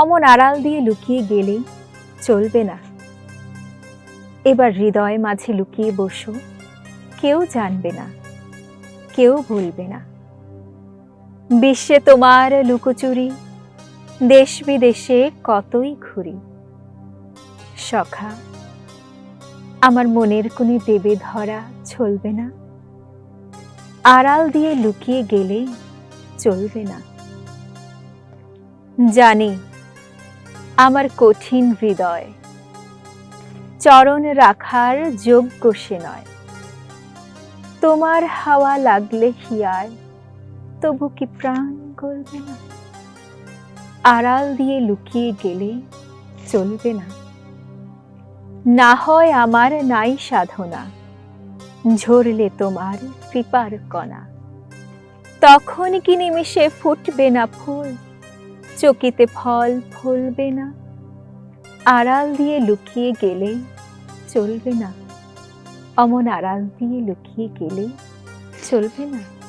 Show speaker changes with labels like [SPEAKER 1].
[SPEAKER 1] অমন আড়াল দিয়ে লুকিয়ে গেলে চলবে না। এবার হৃদয় মাঝে লুকিয়ে বসো, কেউ জানবে না, কেউ ভুলবে না। বিশ্বে তোমার লুকোচুরি, দেশ বিদেশে কতই ঘুরি। সখা, আমার মনের কোণে দেবে ধরা চলবে না। আড়াল দিয়ে লুকিয়ে গেলে চলবে না। জানি আমার কঠিন হৃদয়। চরণ রাখার যোগ্য সে নয়। তোমার হাওয়া লাগলে হিয়ায় তবু কি প্রাণ গলবে না? আড়াল দিয়ে লুকিয়ে গেলে চলবে না। না হয় আমার নাই সাধনা, ঝরলে তোমার কৃপার কণা। তখন কি নিমিষে ফুটবে না ফুল? চকিতে ফল ফলবে না। আড়াল দিয়ে লুকিয়ে গেলে চলবে না। অমন আড়াল দিয়ে লুকিয়ে গেলে চলবে না।